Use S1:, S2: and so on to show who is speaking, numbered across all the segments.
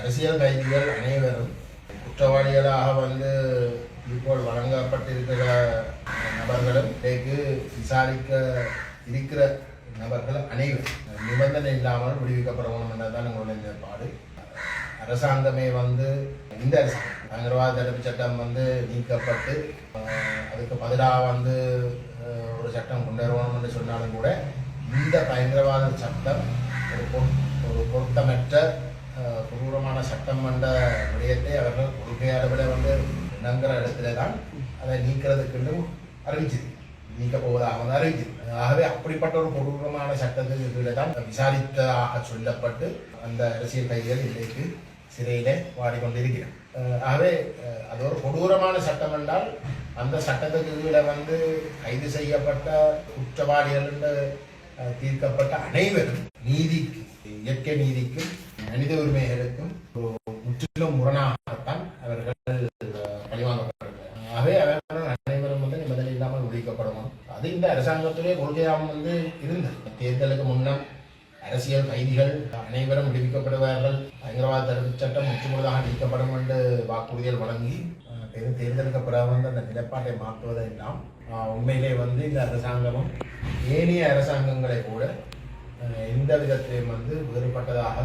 S1: அரசியல் கைதிகள் அனைவரும் குற்றவாளிகளாக வந்து இப்போது வழங்கப்பட்டிருக்கிற நபர்களும் இன்றைக்கு விசாரிக்க இருக்கிற நபர்கள் அனைவரும். நிபந்தனை இல்லாமல் விடுவிக்கப்படணும் என்றதான் எங்களுடைய நிலைப்பாடு அரசாங்கமே வந்து இந்த அரசாங்கம் பயங்கரவாத தடுப்பு சட்டம் வந்து நீக்கப்பட்டு அதுக்கு பதிலாக வந்து ஒரு சட்டம் கொண்டு வரணும் என்று சொன்னாலும் கூட இந்த பயங்கரவாத சட்டம் ஒரு ஒரு பொருத்தமற்ற கொடூரமான சட்டம் என்ற விடயத்தை அவர்கள் கொள்கை அளவில் வந்து நங்குற இடத்துல தான் அதை நீக்கிறதுக்கு அறிவிச்சது நீக்க போவதாக வந்து அறிவிச்சது ஆகவே அப்படிப்பட்ட ஒரு கொடூரமான சட்டத்துக்கு கீழே தான் விசாரித்ததாக சொல்லப்பட்டு அந்த அரசியல் கைதிகள் இன்றைக்கு சிறையிலே வாடிக்கொண்டிருக்கிறார். ஆகவே அது ஒரு கொடூரமான சட்டம் என்றால் அந்த சட்டத்துக்கு கீழே வந்து கைது செய்யப்பட்ட குற்றவாளிகள் என்று தீர்க்கப்பட்ட அனைவரும் நீதிக்கு இயற்கை நீதிக்கும் மனித உரிமைகளுக்கும் முற்றிலும் முரணாகத்தான் அவர்கள் அஹ், ஆகவே அவர்கள் அனைவரும் வந்து நிபந்தனை இல்லாமல் ஒழிக்கப்படணும் அது இந்த அரசாங்கத்துடைய கொள்கையாகவும் வந்து இருந்தது. தேர்தலுக்கு முன்னம் அரசியல் கைதிகள் அனைவரும் விடுவிக்கப்படுவார்கள். பயங்கரவாத தடுப்பு சட்டம் முற்றுமுழுதாக நீக்கப்படும் என்று வாக்குறுதிகள் வழங்கி பெரும் தேர்தலுக்கு பிறகு வந்து அந்த நிலைப்பாட்டை மாற்றுவதெல்லாம் உண்மையிலே வந்து இந்த அரசாங்கமும் ஏனைய அரசாங்கங்களை கூட எந்த விதத்திலையும் வந்து வேறுபட்டதாக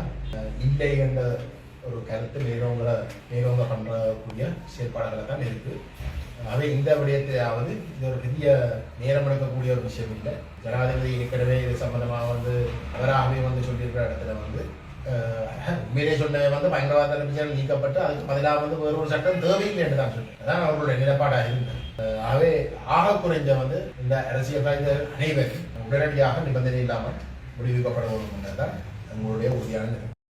S1: இல்லை என்ற ஒரு கருத்து மேலோங்கிற மேலோங்க பண்ணக்கூடிய செயற்பாடுகளை தான் இருக்கு. அவை இந்த விடயத்தையாவது இது ஒரு பெரிய நேரம் எடுக்கக்கூடிய ஒரு விஷயம் இல்லை. ஜனாதிபதி ஏற்கனவே இது சம்பந்தமாக வந்து அவராகவே வந்து சொல்லியிருக்கிற இடத்துல வந்து உண்மையிலே சொன்ன வந்து பயங்கரவாத தடுப்பு நீக்கப்பட்டு அதுக்கு பதிலாக வந்து வேறு ஒரு சட்டம் தேவையில்லை என்று தான் சொன்னேன். அதான் அவர்களுடைய நிலைப்பாடாக இருந்தது. அஹ், ஆகவே ஆக குறைந்த வந்து இந்த அரசியல் அனைவரும் உடனடியாக நிபந்தனை இல்லாமல் விடுவிக்கப்பட வேண்டும் என்பதுதான் எங்களுடைய உறுதியான